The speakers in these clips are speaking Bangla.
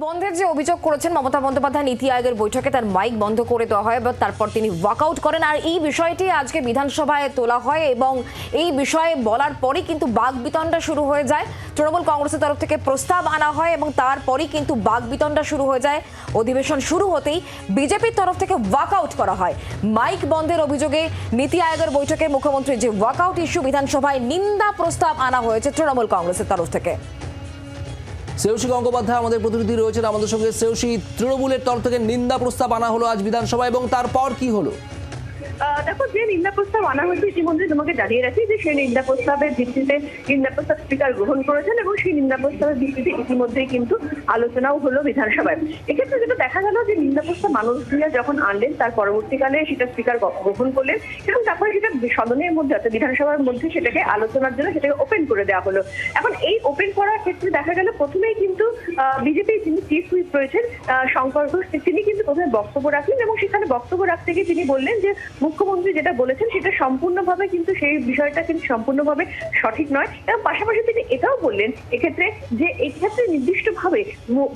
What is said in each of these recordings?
বন্ধের যে অভিযোগ করেছেন মমতা বন্দ্যোপাধ্যায় নীতি আয়োগের বৈঠকে, তার মাইক বন্ধ করে দেওয়া হয় এবং তারপর তিনি ওয়াকআউট করেন। আর এই বিষয়টি আজকে বিধানসভায় তোলা হয় এবং এই বিষয়ে বলার পরই কিন্তু বাঘ বিতণ্ডা শুরু হয়ে যায়। তৃণমূল কংগ্রেসের তরফ থেকে প্রস্তাব আনা হয় এবং তারপরই কিন্তু বাঘ বিতণ্ডা শুরু হয়ে যায়। অধিবেশন শুরু হতেই বিজেপির তরফ থেকে ওয়াকআউট করা হয়। মাইক বন্ধের অভিযোগে নীতি আয়োগের বৈঠকে মুখ্যমন্ত্রীর যে ওয়াকআউট ইস্যু বিধানসভায় নিন্দা প্রস্তাব আনা হয়েছে তৃণমূল কংগ্রেসের তরফ থেকে। সেউসী গঙ্গোপাধ্যায়, আমাদের প্রতিনিধি রয়েছেন আমাদের সঙ্গে সেউসী তৃণমূলের তরফ থেকে নিন্দা প্রস্তাব আনা হলো আজ বিধানসভা এবং তারপর কি হলো? দেখো, যে নিন্দা প্রস্তাব আনা হয়েছে ইতিমধ্যে তোমাকে জানিয়ে রাখি যে সেই নিন্দা প্রস্তাবের ভিত্তিতে নিন্দা প্রস্তাব স্পিকার গ্রহণ করেছেন এবং সেই নিন্দা প্রস্তাবের ভিত্তিতে ইতিমধ্যেই কিন্তু আলোচনাও হলো বিধানসভায়। এক্ষেত্রে যেটা দেখা গেল যে নিন্দা প্রস্তাব মানুষ ভূঁইয়া যখন আনলেন, তার পরবর্তীকালে সেটা স্পিকার গ্রহণ করলেন এবং তারপরে সেটা সদনের মধ্যে অর্থাৎ বিধানসভার মধ্যে সেটাকে আলোচনার জন্য সেটাকে ওপেন করে দেওয়া হলো। এখন এই ওপেন করার ক্ষেত্রে দেখা গেল প্রথমেই কিন্তু বিজেপি যিনি চিফ হুইপ রয়েছেন শঙ্কর ঘোষ, তিনি কিন্তু প্রথমে বক্তব্য রাখলেন এবং সেখানে বক্তব্য রাখতে গিয়ে তিনি বললেন যে মুখ্যমন্ত্রী যেটা বলেছেন সেটা সম্পূর্ণভাবে কিন্তু সেই বিষয়টা কিন্তু সম্পূর্ণভাবে সঠিক নয়। এবং পাশাপাশি তিনি এটাও বললেন, এক্ষেত্রে যে এক্ষেত্রে নির্দিষ্টভাবে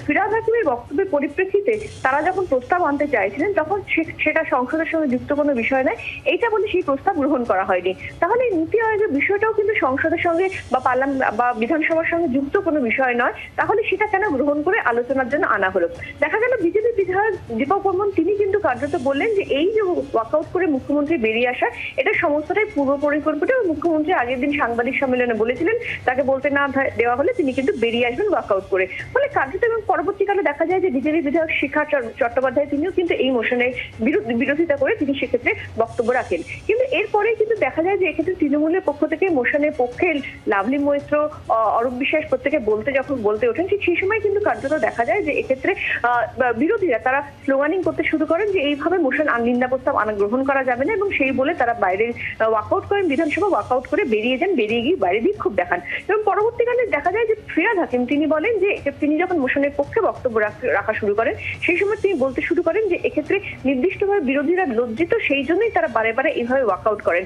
ফিরাদ হাকিমের বক্তব্যের পরিপ্রেক্ষিতে তারা যখন প্রস্তাব আনতে চাইছিলেন, তখন সেটা সংসদের সঙ্গে যুক্ত কোনো বিষয় নয়। এইটা বলে সেই প্রস্তাব গ্রহণ করা হয়নি। তাহলে নীতি আয়োগের বিষয়টাও কিন্তু সংসদের সঙ্গে বা পার্লামেন্ট বা বিধানসভার সঙ্গে যুক্ত কোনো বিষয় নয়। তাহলে সেটা কেন গ্রহণ করে আলোচনার জন্য আনা হলো? দেখা গেল বিজেপি বিধায়ক দীপক বর্মন, তিনি কিন্তু কার্যত বললেন যে এই যে ওয়াকআউট করে মুখ্যমন্ত্রী বেরিয়ে আসা এটা সমস্তটাই পূর্ব পরিকল্পিত মুখ্যমন্ত্রী আগের দিন সাংবাদিক সম্মেলনে বলেছিলেন, তাকে বলতে না দেওয়া হলে তিনি কিন্তু বেরিয়ে আসবেন ওয়াকআউট করে। ফলে কার্যত এবং পরবর্তীকালে দেখা যায় যে বিজেপি বিধায়ক শিখা চট- চট্টোপাধ্যায় তিনিও কিন্তু এই মোশনের বিরোধ- বিরোধিতা করে তিনি সেক্ষেত্রে বক্তব্য রাখেন। কিন্তু এরপরে কিন্তু দেখা যায় যে এক্ষেত্রে তৃণমূলের পক্ষ থেকে মোশনের পক্ষে লাভলি মৈত্র অরূপ বিশ্বাস প্রত্যেকে বলতে যখন বলতে ওঠেন সেই সময় কিন্তু কার্যত দেখা যায় যে এক্ষেত্রে বিরোধীরা তারা স্লোগানিং করতে শুরু করেন যে এইভাবে মোশন নিন্দা প্রস্তাব গ্রহণ করা যাবে না এবং সেই বলে তারা বাইরে ওয়াকআউট করেন, বিধানসভা ওয়াকআউট করে বেরিয়ে যান, বেরিয়ে গিয়ে বাইরে বিক্ষোভ দেখান। এবং পরবর্তীকালে দেখা যায় যে ফিরাদ হাকিম, তিনি বলেন যে তিনি যখন মোশনের পক্ষে বক্তব্য রাখা শুরু করেন, সেই সময় তিনি বলতে শুরু করেন যে এক্ষেত্রে নির্দিষ্টভাবে বিরোধীরা লজ্জিত, সেই জন্যই তারা বারে বারে এইভাবে ওয়াকআউট করেন।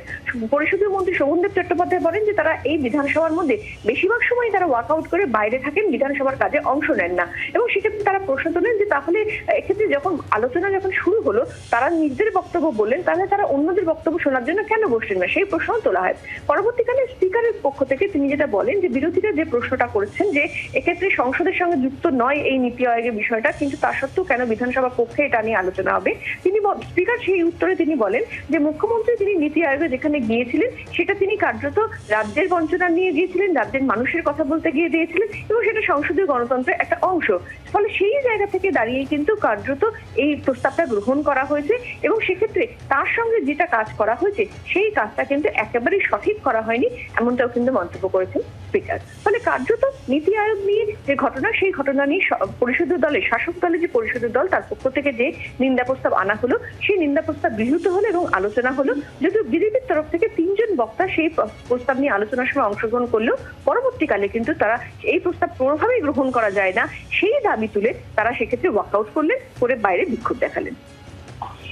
পরিষদীয় মন্ত্রী শোভনদেব চট্টোপাধ্যায় বলেন যে তারা এই বিধানসভার মধ্যে বেশিরভাগ সময় তারা ওয়াকআউট করে বাইরে থাকেন, বিধানসভার কাজে অংশ নেন না। এবং সেক্ষেত্রে তারা প্রশ্ন তোলেন যে তাহলে, এক্ষেত্রে যখন আলোচনা যখন শুরু হলো, তারা নিজেদের বক্তব্য বললেন, তাহলে তারা অন্যদের বক্তব্য শোনার জন্য কেন বসলেন না? সেই প্রশ্ন তোলা হয়। পরবর্তীকালে স্পিকারের পক্ষ থেকে তিনি যেটা বলেন যে, বিরোধীরা যে প্রশ্নটা করেছেন যে, এক্ষেত্রে সংসদের সঙ্গে যুক্ত নয় এই নীতি আয়োগের বিষয়টা, কিন্তু তা সত্ত্বেও কেন বিধানসভা পক্ষে এটা নিয়ে আলোচনা হবে? তিনি স্পিকার সেই উত্তরে তিনি বলেন যে, মুখ্যমন্ত্রী তিনি নীতি আয়োগে যেখানে গিয়েছিলেন, সেটা তিনি কার্যত রাজ্যের বঞ্চনা নিয়ে গিয়েছিলেন, রাজ্যের মানুষের কথা বলতে গিয়ে দিয়েছিলেন এবং সেটা সংসদীয় গণতন্ত্রের একটা অংশ। ফলে সেই জায়গা থেকে দাঁড়িয়ে কিন্তু কার্যত এই প্রস্তাবটা গ্রহণ করা হয়েছে এবং সেক্ষেত্রে তার সঙ্গে যেটা কাজ করা হয়েছে, সেই কাজটা কিন্তু একেবারেই সঠিক করা হয়নি, এমনটাও কিন্তু মন্তব্য করেছেন স্পিকার ফলে কার্যত নীতি আয়োগ নিয়ে যে ঘটনা, সেই ঘটনা নিয়ে পরিষদীয় দলের শাসক দলের যে পরিষদীয় দল, তার পক্ষ থেকে যে নিন্দা প্রস্তাব আনা হলো, সেই নিন্দা প্রস্তাব গৃহীত হলো এবং আলোচনা হলো। যদিও বিজেপির তরফ থেকে তিনজন বক্তা সেই প্রস্তাব নিয়ে আলোচনার সময় অংশগ্রহণ করলেও, পরবর্তীকালে কিন্তু তারা এই প্রস্তাব কোনোভাবেই গ্রহণ করা যায় না। সেই দাবি তুলে তারা সেক্ষেত্রে ওয়াকআউট করলেন, করে বাইরে বিক্ষোভ দেখালেন।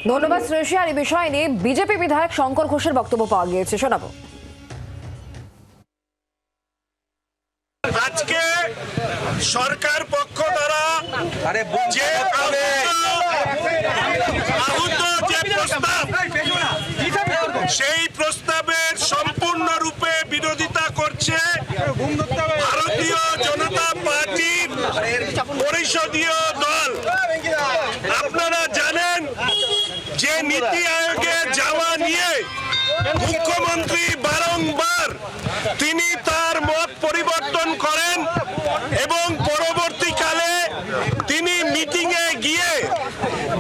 ধন্যবাদ শ্রেয়সী। আর এই বিষয় নিয়ে বিজেপি বিধায়ক শঙ্কর ঘোষের বক্তব্য পাওয়া গিয়েছে। শোনাবো। আজকে সরকার পক্ষ দ্বারা যে আহুত যে প্রস্তাব সেই প্রস্তাবের সম্পূর্ণরূপে বিরোধিতা করছে ভারতীয় জনতা পার্টির পরিষদীয় দল আপনারা জানেন যে নীতি আয়োগে যাওয়া নিয়ে মুখ্যমন্ত্রী বারংবার তিনি তার মত পরিবর্তন করেন এবং পরবর্তীকালে তিনি মিটিংয়ে গিয়ে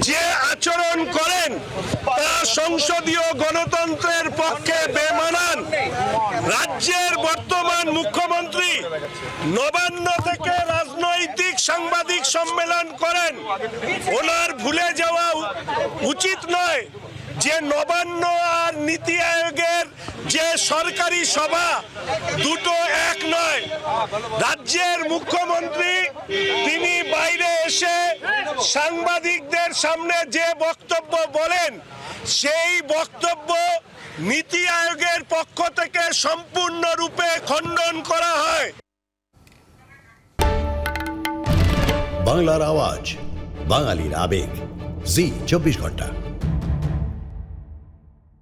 যে আচরণ করেন তা সংসদীয় গণতন্ত্রের পক্ষে বেমানান। রাজ্যের বর্তমান মুখ্যমন্ত্রী নবান্ন থেকে রাজনৈতিক সাংবাদিক সম্মেলন করেন। ওনার ভুলে যাওয়া উচিত নয় যে নবান্ন আর নীতি আয়োগের যে সরকারি সভা দুটো এক নয়। রাজ্যের মুখ্যমন্ত্রী তিনি বাইরে এসে সাংবাদিকদের সামনে যে বক্তব্য বলেন সেই বক্তব্য নীতি আয়োগের পক্ষ থেকে সম্পূর্ণরূপে খণ্ডন করা হয়। বাংলার আওয়াজ, বাঙালির আবেগ। জি, চব্বিশ ঘণ্টা।